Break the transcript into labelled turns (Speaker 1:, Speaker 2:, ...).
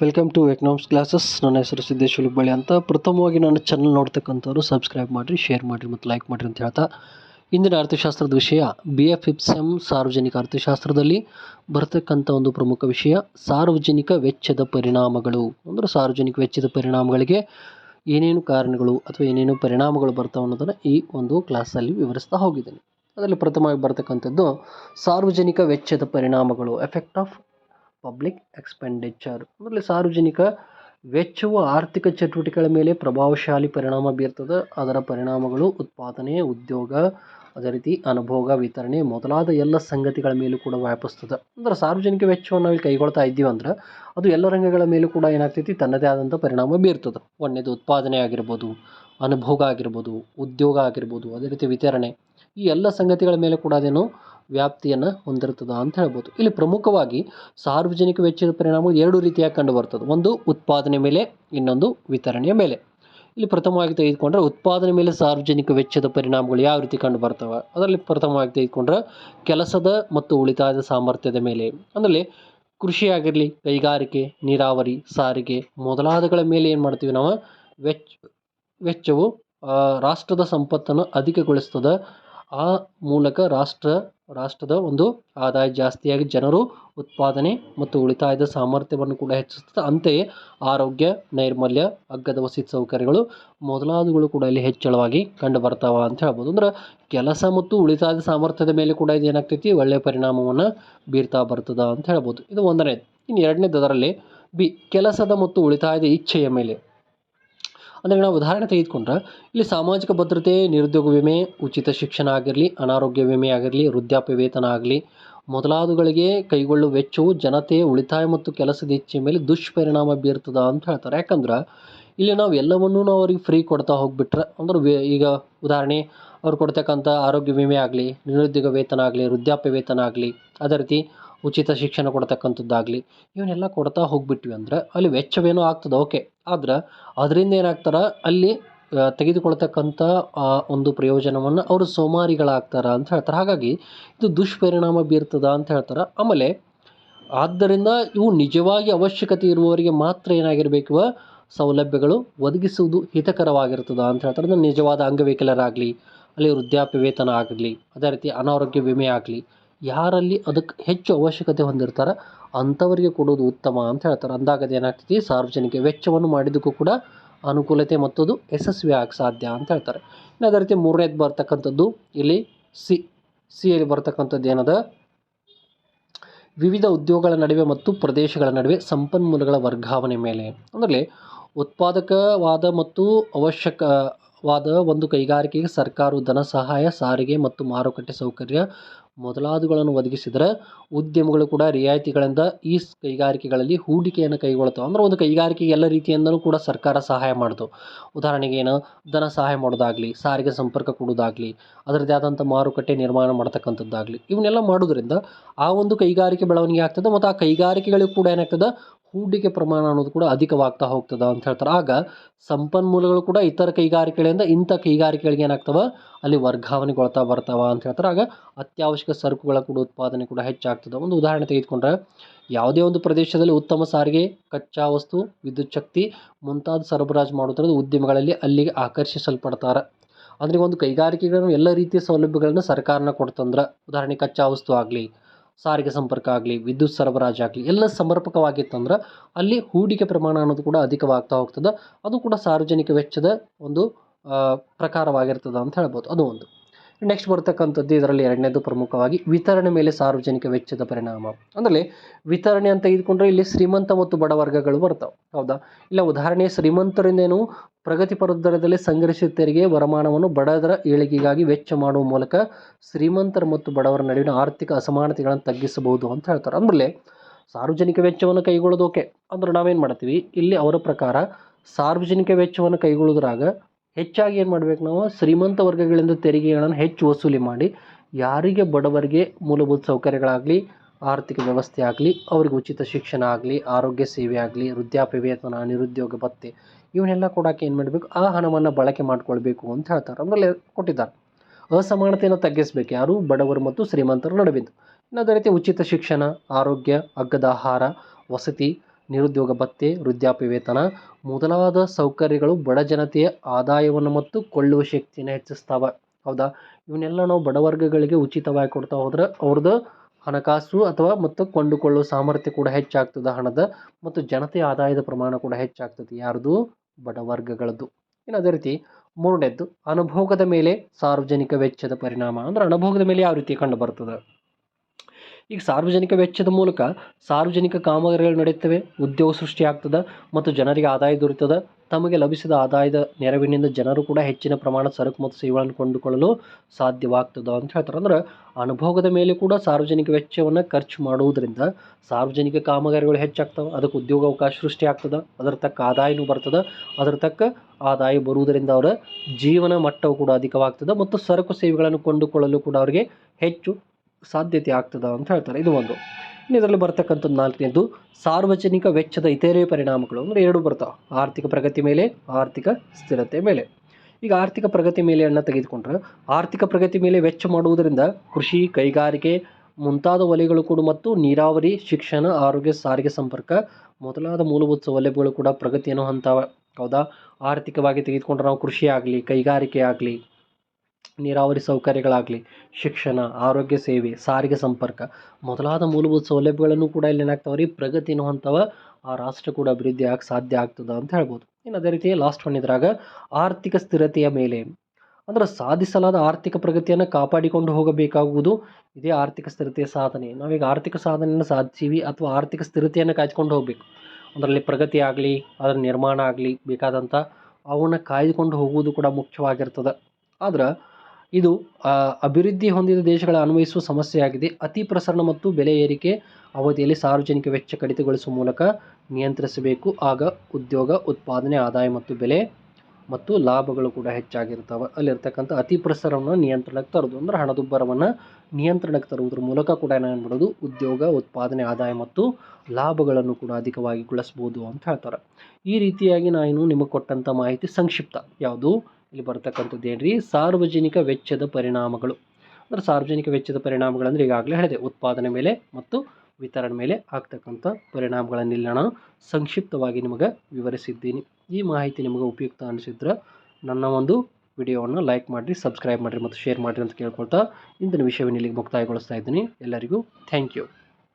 Speaker 1: Welcome to economics classes ನನ್ನ ಹೆಸರು ಸಿದ್ದೇಶ್ ಹುಲುಬಳ್ಳಿ ಅಂತ. ಪ್ರಥಮವಾಗಿ ನನ್ನ ಚಾನಲ್ ನೋಡ್ತಕ್ಕಂಥವ್ರು ಸಬ್ಸ್ಕ್ರೈಬ್ ಮಾಡಿರಿ ಶೇರ್ ಮಾಡಿರಿ ಮತ್ತು ಲೈಕ್ ಮಾಡಿರಿ ಅಂತ ಹೇಳ್ತಾ. ಇಂದಿನ ಅರ್ಥಶಾಸ್ತ್ರದ ವಿಷಯ ಬಿ ಎಫ್ ಇಪ್ಸೆಮ್ ಸಾರ್ವಜನಿಕ ಅರ್ಥಶಾಸ್ತ್ರದಲ್ಲಿ ಬರ್ತಕ್ಕಂಥ ಒಂದು ಪ್ರಮುಖ ವಿಷಯ, ಸಾರ್ವಜನಿಕ ವೆಚ್ಚದ ಪರಿಣಾಮಗಳು. ಅಂದರೆ ಸಾರ್ವಜನಿಕ ವೆಚ್ಚದ ಪರಿಣಾಮಗಳಿಗೆ ಏನೇನು ಕಾರಣಗಳು ಅಥವಾ ಏನೇನು ಪರಿಣಾಮಗಳು ಬರ್ತಾವೆ ಅನ್ನೋದನ್ನು ಈ ಒಂದು ಕ್ಲಾಸಲ್ಲಿ ವಿವರಿಸ್ತಾ ಹೋಗಿದ್ದೇನೆ. ಅದರಲ್ಲಿ ಪ್ರಥಮವಾಗಿ ಬರ್ತಕ್ಕಂಥದ್ದು ಸಾರ್ವಜನಿಕ ವೆಚ್ಚದ ಪರಿಣಾಮಗಳು ಎಫೆಕ್ಟ್ ಆಫ್ ಪಬ್ಲಿಕ್ ಎಕ್ಸ್ಪೆಂಡಿಚರ್ ಅದರಲ್ಲಿ ಸಾರ್ವಜನಿಕ ವೆಚ್ಚವು ಆರ್ಥಿಕ ಚಟುವಟಿಕೆಗಳ ಮೇಲೆ ಪ್ರಭಾವಶಾಲಿ ಪರಿಣಾಮ ಬೀರ್ತದೆ. ಅದರ ಪರಿಣಾಮಗಳು ಉತ್ಪಾದನೆ, ಉದ್ಯೋಗ, ಅದೇ ರೀತಿ ಅನುಭೋಗ, ವಿತರಣೆ ಮೊದಲಾದ ಎಲ್ಲ ಸಂಗತಿಗಳ ಮೇಲೂ ಕೂಡ ವ್ಯಾಪಿಸ್ತದೆ. ಅಂದ್ರೆ ಸಾರ್ವಜನಿಕ ವೆಚ್ಚವನ್ನು ನಾವು ಕೈಗೊಳ್ತಾ ಇದ್ದೀವಿ ಅಂದ್ರೆ ಅದು ಎಲ್ಲ ರಂಗಗಳ ಮೇಲೂ ಕೂಡ ಏನಾಗ್ತೈತಿ? ತನ್ನದೇ ಆದಂಥ ಪರಿಣಾಮ ಬೀರ್ತದೆ. ಒಂದನೇದು ಉತ್ಪಾದನೆ ಆಗಿರ್ಬೋದು, ಅನುಭೋಗ ಆಗಿರ್ಬೋದು, ಉದ್ಯೋಗ ಆಗಿರ್ಬೋದು, ಅದೇ ರೀತಿ ವಿತರಣೆ. ಈ ಎಲ್ಲ ಸಂಗತಿಗಳ ಮೇಲೆ ಕೂಡ ಅದೇನು ವ್ಯಾಪ್ತಿಯನ್ನು ಹೊಂದಿರ್ತದೆ ಅಂತ ಹೇಳ್ಬೋದು. ಇಲ್ಲಿ ಪ್ರಮುಖವಾಗಿ ಸಾರ್ವಜನಿಕ ವೆಚ್ಚದ ಪರಿಣಾಮ ಎರಡು ರೀತಿಯಾಗಿ ಕಂಡು ಬರ್ತದೆ ಒಂದು, ಉತ್ಪಾದನೆ ಮೇಲೆ, ಇನ್ನೊಂದು, ವಿತರಣೆಯ ಮೇಲೆ. ಇಲ್ಲಿ ಪ್ರಥಮವಾಗಿ ತೆಗೆದುಕೊಂಡ್ರೆ ಉತ್ಪಾದನೆ ಮೇಲೆ ಸಾರ್ವಜನಿಕ ವೆಚ್ಚದ ಪರಿಣಾಮಗಳು ಯಾವ ರೀತಿ ಕಂಡು ಬರ್ತವೆ ಅದರಲ್ಲಿ ಪ್ರಥಮವಾಗಿ ತೆಗೆದುಕೊಂಡ್ರೆ ಕೆಲಸದ ಮತ್ತು ಉಳಿತಾಯದ ಸಾಮರ್ಥ್ಯದ ಮೇಲೆ. ಅದರಲ್ಲಿ ಕೃಷಿಯಾಗಿರಲಿ, ಕೈಗಾರಿಕೆ, ನೀರಾವರಿ, ಸಾರಿಗೆ ಮೊದಲಾದಗಳ ಮೇಲೆ ಏನು ಮಾಡ್ತೀವಿ ನಾವು? ವೆಚ್ಚ ವೆಚ್ಚವು ರಾಷ್ಟ್ರದ ಸಂಪತ್ತನ್ನು ಅಧಿಕಗೊಳಿಸ್ತದೆ. ಆ ಮೂಲಕ ರಾಷ್ಟ್ರ, ರಾಷ್ಟ್ರದ ಒಂದು ಆದಾಯ ಜಾಸ್ತಿಯಾಗಿ ಜನರು ಉತ್ಪಾದನೆ ಮತ್ತು ಉಳಿತಾಯದ ಸಾಮರ್ಥ್ಯವನ್ನು ಕೂಡ ಹೆಚ್ಚಿಸ್ತದೆ ಅಂತೆಯೇ ಆರೋಗ್ಯ, ನೈರ್ಮಲ್ಯ ಅಗ್ಗದ ವಸತಿ ಸೌಕರ್ಯಗಳು ಮೊದಲಾದವುಗಳು ಕೂಡ ಇಲ್ಲಿ ಹೆಚ್ಚಳವಾಗಿ ಕಂಡು ಬರ್ತಾವ ಅಂತ ಹೇಳ್ಬೋದು. ಅಂದ್ರೆ ಕೆಲಸ ಮತ್ತು ಉಳಿತಾಯದ ಸಾಮರ್ಥ್ಯದ ಮೇಲೆ ಕೂಡ ಇದು ಏನಾಗ್ತೈತಿ? ಒಳ್ಳೆಯ ಪರಿಣಾಮವನ್ನು ಬೀರ್ತಾ ಬರ್ತದ ಅಂತ ಹೇಳ್ಬೋದು. ಇದು ಒಂದನೇದು. ಇನ್ನು ಎರಡನೇದು ಅದರಲ್ಲಿ ಬಿ, ಕೆಲಸದ ಮತ್ತು ಉಳಿತಾಯದ ಇಚ್ಛೆಯ ಮೇಲೆ. ಅಂದರೆ ನಾವು ಉದಾಹರಣೆ ತೆಗೆದುಕೊಂಡ್ರೆ, ಇಲ್ಲಿ ಸಾಮಾಜಿಕ ಭದ್ರತೆ, ನಿರುದ್ಯೋಗ ವಿಮೆ, ಉಚಿತ ಶಿಕ್ಷಣ ಆಗಿರಲಿ, ಅನಾರೋಗ್ಯ ವಿಮೆ ಆಗಿರಲಿ, ವೃದ್ಧಾಪ್ಯ ವೇತನ ಆಗಲಿ, ಮೊದಲಾದವುಗಳಿಗೆ ಕೈಗೊಳ್ಳುವ ವೆಚ್ಚವು ಜನತೆ ಉಳಿತಾಯ ಮತ್ತು ಕೆಲಸದ ಇಚ್ಛೆ ಮೇಲೆ ದುಷ್ಪರಿಣಾಮ ಬೀರ್ತದ ಅಂತ ಹೇಳ್ತಾರೆ. ಯಾಕಂದ್ರೆ, ಇಲ್ಲಿ ನಾವು ಎಲ್ಲವನ್ನೂ ನಾವು ಅವ್ರಿಗೆ ಫ್ರೀ ಕೊಡ್ತಾ ಹೋಗ್ಬಿಟ್ರೆ, ಅಂದ್ರೆ ಈಗ ಉದಾಹರಣೆ, ಅವ್ರು ಕೊಡ್ತಕ್ಕಂಥ ಆರೋಗ್ಯ ವಿಮೆ ಆಗಲಿ, ನಿರುದ್ಯೋಗ ವೇತನ ಆಗಲಿ, ವೃದ್ಧಾಪ್ಯ ವೇತನ ಆಗಲಿ, ಅದೇ ರೀತಿ ಉಚಿತ ಶಿಕ್ಷಣ ಕೊಡ್ತಕ್ಕಂಥದ್ದಾಗಲಿ ಇವನ್ನೆಲ್ಲ ಕೊಡ್ತಾ ಹೋಗ್ಬಿಟ್ವಿ ಅಂದ್ರೆ ಅಲ್ಲಿ ವೆಚ್ಚವೇನೋ ಆಗ್ತದೆ, ಓಕೆ. ಆದ್ರೆ ಅದರಿಂದ ಏನಾಗ್ತಾರೆ, ಅಲ್ಲಿ ತೆಗೆದುಕೊಳ್ತಕ್ಕಂಥ ಒಂದು ಪ್ರಯೋಜನವನ್ನು ಅವರು ಸೋಮಾರಿಗಳಾಗ್ತಾರೆ ಅಂತ ಹೇಳ್ತಾರೆ. ಹಾಗಾಗಿ ಇದು ದುಷ್ಪರಿಣಾಮ ಬೀರ್ತದ ಅಂತ ಹೇಳ್ತಾರೆ. ಆಮೇಲೆ ಆದ್ದರಿಂದ ಇವು ನಿಜವಾಗಿ ಅವಶ್ಯಕತೆ ಇರುವವರಿಗೆ ಮಾತ್ರ ಏನಾಗಿರಬೇಕು ಸೌಲಭ್ಯಗಳು ಒದಗಿಸುವುದು ಹಿತಕರವಾಗಿರ್ತದ ಅಂತ ಹೇಳ್ತಾರೆ. ಅಂದರೆ ನಿಜವಾದ ಅಂಗವಿಕಲರಾಗಲಿ, ಅಲ್ಲಿ ವೃದ್ಧಾಪ್ಯ ವೇತನ ಆಗಲಿ, ಅದೇ ರೀತಿ ಅನಾರೋಗ್ಯ ವಿಮೆ ಆಗಲಿ ಯಾರಲ್ಲಿ ಅದಕ್ಕೆ ಹೆಚ್ಚು ಅವಶ್ಯಕತೆ ಹೊಂದಿರ್ತಾರೆ, ಅಂಥವರಿಗೆ ಕೊಡೋದು ಉತ್ತಮ ಅಂತ ಹೇಳ್ತಾರೆ. ಅಂದಾಗ ಅದು ಏನಾಗ್ತೈತಿ? ಸಾರ್ವಜನಿಕ ವೆಚ್ಚವನ್ನು ಮಾಡಿದ್ದಕ್ಕೂ ಕೂಡ ಅನುಕೂಲತೆ ಮತ್ತು ಅದು ಯಶಸ್ವಿ ಆಗಕ್ಕೆ ಸಾಧ್ಯ ಅಂತ ಹೇಳ್ತಾರೆ. ಇನ್ನು ಅದೇ ರೀತಿ ಮೂರನೇದು ಬರ್ತಕ್ಕಂಥದ್ದು, ಇಲ್ಲಿ ಸಿ ಸಿಯಲ್ಲಿ ಬರ್ತಕ್ಕಂಥದ್ದು ಏನದ? ವಿವಿಧ ಉದ್ಯೋಗಗಳ ನಡುವೆ ಮತ್ತು ಪ್ರದೇಶಗಳ ನಡುವೆ ಸಂಪನ್ಮೂಲಗಳ ವರ್ಗಾವಣೆ ಮೇಲೆ. ಅಂದರೆ ಉತ್ಪಾದಕವಾದ ಮತ್ತು ಅವಶ್ಯಕವಾದ ಒಂದು ಕೈಗಾರಿಕೆಗೆ ಸರ್ಕಾರವು ಧನ ಸಹಾಯ, ಸಾರಿಗೆ ಮತ್ತು ಮಾರುಕಟ್ಟೆ ಸೌಕರ್ಯ ಮೊದಲಾದವುಗಳನ್ನು ಒದಗಿಸಿದರೆ ಉದ್ಯಮಗಳು ಕೂಡ ರಿಯಾಯಿತಿಗಳಿಂದ ಈ ಕೈಗಾರಿಕೆಗಳಲ್ಲಿ ಹೂಡಿಕೆಯನ್ನು ಕೈಗೊಳ್ತಾವೆ ಅಂದ್ರೆ ಒಂದು ಕೈಗಾರಿಕೆಗೆ ಎಲ್ಲ ರೀತಿಯಿಂದಲೂ ಕೂಡ ಸರ್ಕಾರ ಸಹಾಯ ಮಾಡ್ತು ಉದಾಹರಣೆಗೆ ಏನು? ಧನ ಸಹಾಯ ಮಾಡೋದಾಗಲಿ, ಸಾರಿಗೆ ಸಂಪರ್ಕ ಕೊಡೋದಾಗಲಿ ಅದರದ್ದೇ ಆದಂಥ ಮಾರುಕಟ್ಟೆ ನಿರ್ಮಾಣ ಮಾಡ್ತಕ್ಕಂಥದ್ದಾಗಲಿ, ಇವನ್ನೆಲ್ಲ ಮಾಡೋದ್ರಿಂದ ಆ ಒಂದು ಕೈಗಾರಿಕೆ ಬೆಳವಣಿಗೆ ಆಗ್ತದೆ. ಮತ್ತು ಆ ಕೈಗಾರಿಕೆಗಳಿಗೂ ಕೂಡ ಏನಾಗ್ತದೆ? ಹೂಡಿಕೆ ಪ್ರಮಾಣ ಅನ್ನೋದು ಕೂಡ ಅಧಿಕವಾಗ್ತಾ ಹೋಗ್ತದೆ ಅಂತ ಹೇಳ್ತಾರೆ. ಆಗ ಸಂಪನ್ಮೂಲಗಳು ಕೂಡ ಇತರ ಕೈಗಾರಿಕೆಗಳಿಂದ ಇಂಥ ಕೈಗಾರಿಕೆಗಳಿಗೆ ಏನಾಗ್ತವ? ಅಲ್ಲಿ ವರ್ಗಾವಣೆಗೊಳ್ತಾ ಬರ್ತಾವ ಅಂತ ಹೇಳ್ತಾರೆ. ಆಗ ಅತ್ಯವಶ್ಯಕ ಸರಕುಗಳ ಕೂಡ ಉತ್ಪಾದನೆ ಕೂಡ ಹೆಚ್ಚಾಗ್ತದೆ. ಒಂದು ಉದಾಹರಣೆ ತೆಗೆದುಕೊಂಡ್ರೆ, ಯಾವುದೇ ಒಂದು ಪ್ರದೇಶದಲ್ಲಿ ಉತ್ತಮ ಸಾರಿಗೆ, ಕಚ್ಚಾ ವಸ್ತು, ವಿದ್ಯುತ್ ಶಕ್ತಿ ಮುಂತಾದ ಸರಬರಾಜು ಮಾಡುವಂಥದ್ದು ಉದ್ಯಮಗಳಲ್ಲಿ ಅಲ್ಲಿಗೆ ಆಕರ್ಷಿಸಲ್ಪಡ್ತಾರೆ. ಅಂದರೆ ಒಂದು ಕೈಗಾರಿಕೆಗಳನ್ನು ಎಲ್ಲ ರೀತಿಯ ಸೌಲಭ್ಯಗಳನ್ನು ಸರ್ಕಾರನ ಕೊಡ್ತಂದ್ರೆ. ಉದಾಹರಣೆಗೆ ಕಚ್ಚಾ ವಸ್ತು ಆಗಲಿ ಸಾರಿಗೆ ಸಂಪರ್ಕ ಆಗಲಿ, ವಿದ್ಯುತ್ ಸರಬರಾಜು ಆಗಲಿ, ಎಲ್ಲ ಸಮರ್ಪಕವಾಗಿತ್ತಂದ್ರೆ ಅಲ್ಲಿ ಹೂಡಿಕೆ ಪ್ರಮಾಣ ಅನ್ನೋದು ಕೂಡ ಅಧಿಕವಾಗ್ತಾ ಹೋಗ್ತದೆ. ಅದು ಕೂಡ ಸಾರ್ವಜನಿಕ ವೆಚ್ಚದ ಒಂದು ಪ್ರಕಾರವಾಗಿರ್ತದೆ ಅಂತ ಹೇಳ್ಬೋದು. ಅದು ಒಂದು. ನೆಕ್ಸ್ಟ್ ಬರ್ತಕ್ಕಂಥದ್ದು ಇದರಲ್ಲಿ ಎರಡನೇದು ಪ್ರಮುಖವಾಗಿ ವಿತರಣೆ ಮೇಲೆ ಸಾರ್ವಜನಿಕ ವೆಚ್ಚದ ಪರಿಣಾಮ. ಅಂದರೆ ವಿತರಣೆ ಅಂತ ಇದ್ಕೊಂಡ್ರೆ ಇಲ್ಲಿ ಶ್ರೀಮಂತ ಮತ್ತು ಬಡ ವರ್ಗಗಳು ಬರ್ತಾವೆ. ಹೌದಾ? ಇಲ್ಲ ಉದಾಹರಣೆ ಶ್ರೀಮಂತರಿಂದೇನು ಪ್ರಗತಿಪರ ದರದಲ್ಲಿ ಸಂಗ್ರಹಿಸಿದ ತೆರಿಗೆ ವರಮಾನವನ್ನು ಬಡದರ ಏಳಿಗೆಗಾಗಿ ವೆಚ್ಚ ಮಾಡುವ ಮೂಲಕ ಶ್ರೀಮಂತರ ಮತ್ತು ಬಡವರ ನಡುವಿನ ಆರ್ಥಿಕ ಅಸಮಾನತೆಗಳನ್ನು ತಗ್ಗಿಸಬಹುದು ಅಂತ ಹೇಳ್ತಾರೆ. ಅಂದ್ರೆ ಸಾರ್ವಜನಿಕ ವೆಚ್ಚವನ್ನು ಕೈಗೊಳ್ಳೋದು ಓಕೆ ಅಂದ್ರೆ ನಾವೇನು ಮಾಡ್ತೀವಿ? ಇಲ್ಲಿ ಅವರ ಪ್ರಕಾರ ಸಾರ್ವಜನಿಕ ವೆಚ್ಚವನ್ನು ಕೈಗೊಳ್ಳೋದ್ರಾಗ ಹೆಚ್ಚಾಗಿ ಏನು ಮಾಡ್ಬೇಕು ನಾವು ಶ್ರೀಮಂತ ವರ್ಗಗಳಿಂದ ತೆರಿಗೆಗಳನ್ನು ಹೆಚ್ಚು ವಸೂಲಿ ಮಾಡಿ, ಯಾರಿಗೆ ಬಡವರಿಗೆ ಮೂಲಭೂತ ಸೌಕರ್ಯಗಳಾಗಲಿ, ಆರ್ಥಿಕ ವ್ಯವಸ್ಥೆ ಆಗಲಿ, ಅವ್ರಿಗೆ ಉಚಿತ ಶಿಕ್ಷಣ ಆಗಲಿ, ಆರೋಗ್ಯ ಸೇವೆ ಆಗಲಿ ವೃದ್ಧಾಪ್ಯ ವೇತನ ನಿರುದ್ಯೋಗ ಭತ್ಯೆ ಇವನ್ನೆಲ್ಲ ಕೊಡೋಕೆ ಏನು ಮಾಡಬೇಕು? ಆ ಹಣವನ್ನು ಬಳಕೆ ಮಾಡಿಕೊಳ್ಬೇಕು ಅಂತ ಹೇಳ್ತಾರೆ. ಅದರಲ್ಲಿ ಕೊಟ್ಟಿದ್ದಾರೆ. ಅಸಮಾನತೆಯನ್ನು ತಗ್ಗಿಸ್ಬೇಕು ಯಾರು? ಬಡವರು ಮತ್ತು ಶ್ರೀಮಂತರ ನಡುವೆ ಇನ್ನು ರೀತಿ ಉಚಿತ ಶಿಕ್ಷಣ, ಆರೋಗ್ಯ ಅಗ್ಗದ ಆಹಾರ, ವಸತಿ ನಿರುದ್ಯೋಗ ಭತ್ಯೆ ವೃದ್ಧಾಪ್ಯ ವೇತನ ಮೊದಲಾದ ಸೌಕರ್ಯಗಳು ಬಡ ಜನತೆಯ ಆದಾಯವನ್ನು ಮತ್ತು ಕೊಳ್ಳುವ ಶಕ್ತಿಯನ್ನು ಹೆಚ್ಚಿಸ್ತಾವೆ. ಹೌದಾ? ಇವನ್ನೆಲ್ಲ ನಾವು ಬಡವರ್ಗಗಳಿಗೆ ಉಚಿತವಾಗಿ ಕೊಡ್ತಾ ಹೋದ್ರೆ ಅವ್ರದ್ದು ಹಣಕಾಸು ಅಥವಾ ಮತ್ತು ಕೊಂಡುಕೊಳ್ಳುವ ಸಾಮರ್ಥ್ಯ ಕೂಡ ಹೆಚ್ಚಾಗ್ತದೆ ಹಣದ ಮತ್ತು ಜನತೆಯ ಆದಾಯದ ಪ್ರಮಾಣ ಕೂಡ ಹೆಚ್ಚಾಗ್ತದೆ. ಯಾರ್ದು? ಬಡವರ್ಗಗಳದ್ದು ಇನ್ನು ಅದೇ ರೀತಿ ಮೂರನೇದ್ದು, ಅನುಭೋಗದ ಮೇಲೆ ಸಾರ್ವಜನಿಕ ವೆಚ್ಚದ ಪರಿಣಾಮ. ಅಂದ್ರೆ ಅನುಭೋಗದ ಮೇಲೆ ಯಾವ ರೀತಿ ಕಂಡು ಬರ್ತದೆ? ಈಗ ಸಾರ್ವಜನಿಕ ವೆಚ್ಚದ ಮೂಲಕ ಸಾರ್ವಜನಿಕ ಕಾಮಗಾರಿಗಳು ನಡೆಯುತ್ತವೆ, ಉದ್ಯೋಗ ಸೃಷ್ಟಿ ಆಗ್ತದೆ ಮತ್ತು ಜನರಿಗೆ ಆದಾಯ ದೊರೆತದೆ ತಮಗೆ ಲಭಿಸಿದ ಆದಾಯದ ನೆರವಿನಿಂದ ಜನರು ಕೂಡ ಹೆಚ್ಚಿನ ಪ್ರಮಾಣದ ಸರಕು ಮತ್ತು ಸೇವೆಗಳನ್ನು ಕೊಂಡುಕೊಳ್ಳಲು ಸಾಧ್ಯವಾಗ್ತದೆ ಅಂತ ಹೇಳ್ತಾರೆ. ಅಂದ್ರೆ ಅನುಭೋಗದ ಮೇಲೆ ಕೂಡ ಸಾರ್ವಜನಿಕ ವೆಚ್ಚವನ್ನು ಖರ್ಚು ಮಾಡುವುದರಿಂದ ಸಾರ್ವಜನಿಕ ಕಾಮಗಾರಿಗಳು ಹೆಚ್ಚಾಗ್ತವೆ, ಅದಕ್ಕೆ ಉದ್ಯೋಗ ಅವಕಾಶ ಸೃಷ್ಟಿ ಆಗ್ತದೆ, ಅದರ ತಕ್ಕ ಆದಾಯನೂ ಬರ್ತದೆ, ಅದರ ತಕ್ಕ ಆದಾಯ ಬರುವುದರಿಂದ ಅವರ ಜೀವನ ಮಟ್ಟವು ಕೂಡ ಅಧಿಕವಾಗ್ತದೆ ಮತ್ತು ಸರಕು ಸೇವೆಗಳನ್ನು ಕೊಂಡುಕೊಳ್ಳಲು ಕೂಡ ಅವರಿಗೆ ಹೆಚ್ಚು ಸಾಧ್ಯತೆ ಆಗ್ತದ ಅಂತ ಹೇಳ್ತಾರೆ. ಇದು ಒಂದು. ಇನ್ನು ಇದರಲ್ಲಿ ಬರ್ತಕ್ಕಂಥದ್ದು ನಾಲ್ಕನೇದು, ಸಾರ್ವಜನಿಕ ವೆಚ್ಚದ ಇತರೆ ಪರಿಣಾಮಗಳು ಅಂದರೆ ಎರಡು ಬರ್ತಾವೆ. ಆರ್ಥಿಕ ಪ್ರಗತಿ ಮೇಲೆ, ಆರ್ಥಿಕ ಸ್ಥಿರತೆ ಮೇಲೆ. ಈಗ ಆರ್ಥಿಕ ಪ್ರಗತಿ ಮೇಲೆ ಅನ್ನ ತೆಗೆದುಕೊಂಡ್ರೆ, ಆರ್ಥಿಕ ಪ್ರಗತಿ ಮೇಲೆ ವೆಚ್ಚ ಮಾಡುವುದರಿಂದ ಕೃಷಿ, ಕೈಗಾರಿಕೆ ಮುಂತಾದ ವಲಯಗಳು ಕೂಡ ಮತ್ತು ನೀರಾವರಿ, ಶಿಕ್ಷಣ, ಆರೋಗ್ಯ, ಸಾರಿಗೆ ಸಂಪರ್ಕ ಮೊದಲಾದ ಮೂಲಭೂತ ಸೌಲಭ್ಯಗಳು ಕೂಡ ಪ್ರಗತಿಯನ್ನು ಹೊಂತಾವೆ ಹೌದಾ? ಆರ್ಥಿಕವಾಗಿ ತೆಗೆದುಕೊಂಡ್ರೆ ನಾವು ಕೃಷಿ ಆಗಲಿ, ಕೈಗಾರಿಕೆ ಆಗಲಿ ನೀರಾವರಿ ಸೌಕರ್ಯಗಳಾಗಲಿ, ಶಿಕ್ಷಣ, ಆರೋಗ್ಯ ಸೇವೆ, ಸಾರಿಗೆ ಸಂಪರ್ಕ ಮೊದಲಾದ ಮೂಲಭೂತ ಸೌಲಭ್ಯಗಳನ್ನು ಕೂಡ ಇಲ್ಲಿ ಏನಾಗ್ತಾವೆ ರೀ? ಪ್ರಗತಿ ಅನ್ನುವಂಥವ ಆ ರಾಷ್ಟ್ರ ಕೂಡ ಅಭಿವೃದ್ಧಿ ಆಗಕ್ಕೆ ಸಾಧ್ಯ ಆಗ್ತದೆ ಅಂತ ಹೇಳ್ಬೋದು. ಇನ್ನು ಅದೇ ರೀತಿ ಲಾಸ್ಟ್ ಒನ್ ಇದ್ರಾಗ ಆರ್ಥಿಕ ಸ್ಥಿರತೆಯ ಮೇಲೆ ಅಂದ್ರೆ ಸಾಧಿಸಲಾದ ಆರ್ಥಿಕ ಪ್ರಗತಿಯನ್ನು ಕಾಪಾಡಿಕೊಂಡು ಹೋಗಬೇಕಾಗುವುದು ಇದೇ ಆರ್ಥಿಕ ಸ್ಥಿರತೆಯ ಸಾಧನೆ. ನಾವೀಗ ಆರ್ಥಿಕ ಸಾಧನೆಯನ್ನು ಸಾಧಿಸೀವಿ ಅಥವಾ ಆರ್ಥಿಕ ಸ್ಥಿರತೆಯನ್ನು ಕಾಯ್ದುಕೊಂಡು ಹೋಗಬೇಕು. ಅದರಲ್ಲಿ ಪ್ರಗತಿ ಆಗಲಿ, ಅದರ ನಿರ್ಮಾಣ ಆಗಲಿ ಬೇಕಾದಂಥ ಅವನ್ನು ಕಾಯ್ದುಕೊಂಡು ಹೋಗುವುದು ಕೂಡ ಮುಖ್ಯವಾಗಿರ್ತದೆ. ಆದ್ರೆ ಇದು ಅಭಿವೃದ್ಧಿ ಹೊಂದಿದ ದೇಶಗಳ ಅನ್ವಯಿಸುವ ಸಮಸ್ಯೆಯಾಗಿದೆ. ಅತಿ ಪ್ರಸರಣ ಮತ್ತು ಬೆಲೆ ಏರಿಕೆ ಅವಧಿಯಲ್ಲಿ ಸಾರ್ವಜನಿಕ ವೆಚ್ಚ ಕಡಿತಗೊಳಿಸುವ ಮೂಲಕ ನಿಯಂತ್ರಿಸಬೇಕು. ಆಗ ಉದ್ಯೋಗ, ಉತ್ಪಾದನೆ, ಆದಾಯ ಮತ್ತು ಬೆಲೆ ಮತ್ತು ಲಾಭಗಳು ಕೂಡ ಹೆಚ್ಚಾಗಿರ್ತವೆ ಅಲ್ಲಿರ್ತಕ್ಕಂಥ ಅತಿ ಪ್ರಸರವನ್ನು ನಿಯಂತ್ರಣಕ್ಕೆ ತರೋದು ಅಂದರೆ ಹಣದುಬ್ಬರವನ್ನು ನಿಯಂತ್ರಣಕ್ಕೆ ತರುವುದರ ಮೂಲಕ ಕೂಡ ಏನು ಮಾಡೋದು? ಉದ್ಯೋಗ, ಉತ್ಪಾದನೆ, ಆದಾಯ ಮತ್ತು ಲಾಭಗಳನ್ನು ಕೂಡ ಅಧಿಕವಾಗಿ ಗಳಿಸ್ಬೋದು ಅಂತ ಹೇಳ್ತಾರೆ. ಈ ರೀತಿಯಾಗಿ ನಾನು ನಿಮಗೆ ಕೊಟ್ಟಂಥ ಮಾಹಿತಿ ಸಂಕ್ಷಿಪ್ತ. ಯಾವುದು? ಇಲ್ಲಿ ಬರ್ತಕ್ಕಂಥದ್ದು ಏನ್ರಿ? ಸಾರ್ವಜನಿಕ ವೆಚ್ಚದ ಪರಿಣಾಮಗಳು. ಅಂದರೆ ಸಾರ್ವಜನಿಕ ವೆಚ್ಚದ ಪರಿಣಾಮಗಳಂದ್ರೆ ಈಗಾಗಲೇ ಹೇಳಿದೆ, ಉತ್ಪಾದನೆ ಮೇಲೆ ಮತ್ತು ವಿತರಣೆ ಮೇಲೆ ಆಗ್ತಕ್ಕಂಥ ಪರಿಣಾಮಗಳನ್ನಿಲ್ಲ ನಾನು ಸಂಕ್ಷಿಪ್ತವಾಗಿ ನಿಮಗೆ ವಿವರಿಸಿದ್ದೀನಿ. ಈ ಮಾಹಿತಿ ನಿಮಗೆ ಉಪಯುಕ್ತ ಅನಿಸಿದ್ರೆ ನನ್ನ ಒಂದು ವಿಡಿಯೋವನ್ನು ಲೈಕ್ ಮಾಡಿರಿ, ಸಬ್ಸ್ಕ್ರೈಬ್ ಮಾಡಿರಿ ಮತ್ತು ಶೇರ್ ಮಾಡಿರಿ ಅಂತ ಕೇಳ್ಕೊಳ್ತಾ ಇಂದಿನ ವಿಷಯವನ್ನು ಇಲ್ಲಿಗೆ ಮುಕ್ತಾಯಗೊಳಿಸ್ತಾ ಇದ್ದೀನಿ. ಎಲ್ಲರಿಗೂ ಥ್ಯಾಂಕ್ ಯು.